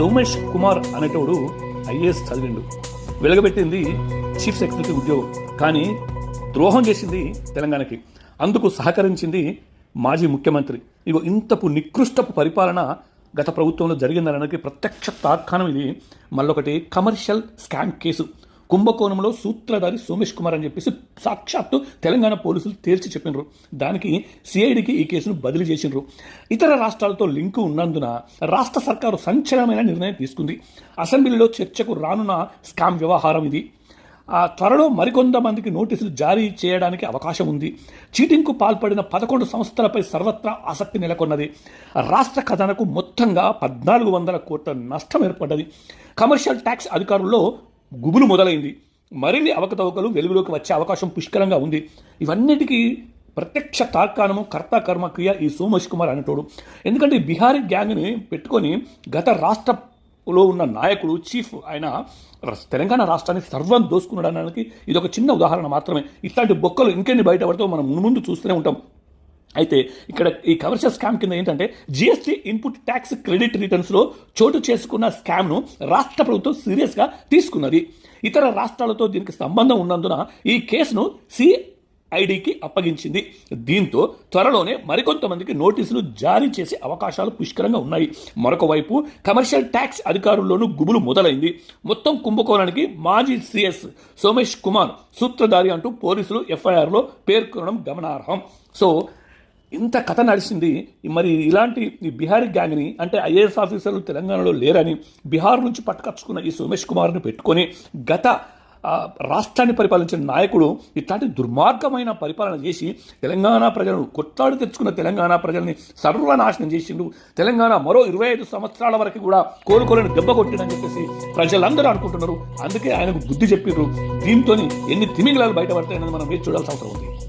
సోమేష్ కుమార్ అనేటోడు ఐఏఎస్ చదివిండు. వెలగబెట్టింది chief secretary ఉద్యోగం కానీ ద్రోహం చేసింది తెలంగాణకి. అందుకు సహకరించింది మాజీ ముఖ్యమంత్రి. ఇగో ఇంతపు నికృష్టపు పరిపాలన గత ప్రభుత్వంలో జరిగిందనడానికి ప్రత్యక్ష తార్కాణం ఇది. మళ్ళొకటి కమర్షియల్ స్కామ్ కేసు. కుంభకోణంలో సూత్రధారి సోమేష్ కుమార్ అని చెప్పేసి సాక్షాత్తు తెలంగాణ పోలీసులు తేల్చి చెప్పినారు. దానికి సిఐడికి ఈ కేసును బదిలీ చేసినారు. ఇతర రాష్ట్రాలతో లింకు ఉన్నందున రాష్ట్ర సర్కారు సంచలనమైన నిర్ణయం తీసుకుంది. అసెంబ్లీలో చర్చకు రానున్న స్కామ్ వ్యవహారం ఇది. ఆ త్వరలో మరికొంతమందికి నోటీసులు జారీ చేయడానికి అవకాశం ఉంది. చీటింగ్కు పాల్పడిన పదకొండు సంస్థలపై సర్వత్రా ఆసక్తి నెలకొన్నది. రాష్ట్ర ఖజానాకు మొత్తంగా పద్నాలుగు వందల కోట్ల నష్టం ఏర్పడ్డది. కమర్షియల్ ట్యాక్స్ అధికారుల్లో గుబులు మొదలైంది. మరిన్ని అవకతవకలు వెలుగులోకి వచ్చే అవకాశం పుష్కలంగా ఉంది. ఇవన్నిటికీ ప్రత్యక్ష తార్కాణము కర్త కర్మ క్రియ ఈ సోమేష్ కుమార్ అనేటోడు. ఎందుకంటే బీహారీ గ్యాంగ్ని పెట్టుకొని గత రాష్ట్రలో ఉన్న నాయకుడు చీఫ్ ఆయన తెలంగాణ రాష్ట్రాన్ని సర్వం దోసుకునడానికి ఇది ఒక చిన్న ఉదాహరణ మాత్రమే. ఇట్లాంటి బొక్కలు ఇంకెన్ని బయటపడితే మనం ముందు ముందు చూస్తూనే ఉంటాం. అయితే ఇక్కడ ఈ కమర్షియల్ స్కామ్ కింద ఏంటంటే జిఎస్టీ ఇన్పుట్ ట్యాక్స్ క్రెడిట్ రిటర్న్స్లో చోటు చేసుకున్న స్కామ్ను రాష్ట్ర ప్రభుత్వం సీరియస్గా తీసుకున్నది. ఇతర రాష్ట్రాలతో దీనికి సంబంధం ఉన్నందున ఈ కేసును సిఐడికి అప్పగించింది. దీంతో త్వరలోనే మరికొంతమందికి నోటీసులు జారీ చేసే అవకాశాలు పుష్కలంగా ఉన్నాయి. మరొక వైపు కమర్షియల్ ట్యాక్స్ అధికారుల్లోనూ గుబులు మొదలైంది. మొత్తం కుంభకోణానికి మాజీ సిఎస్ సోమేష్ కుమార్ సూత్రధారి అంటూ పోలీసులు ఎఫ్ఐఆర్లో పేర్కొనడం గమనార్హం. సో ఇంత కథ నడిచింది మరి ఇలాంటి ఈ బీహారీ గ్యాంగ్ని అంటే ఐఏఎస్ ఆఫీసర్లు తెలంగాణలో లేరని బీహార్ నుంచి పట్టుకచ్చుకున్న ఈ సోమేష్ కుమార్ని పెట్టుకొని గత రాష్ట్రాన్ని పరిపాలించిన నాయకుడు ఇట్లాంటి దుర్మార్గమైన పరిపాలన చేసి తెలంగాణ ప్రజలను కొట్లాడి తెచ్చుకున్న తెలంగాణ ప్రజల్ని సర్వనాశనం చేసిండు. తెలంగాణ మరో ఇరవై ఐదు సంవత్సరాల వరకు కూడా కోలుకోలేని దెబ్బ కొట్టినని చెప్పేసి ప్రజలందరూ అనుకుంటున్నారు. అందుకే ఆయనకు బుద్ధి చెప్పిండ్రు దీంతో ఎన్ని తిమింగలాలు బయటపడతాయని మనం వేచి చూడాల్సిన అవసరం ఉంది.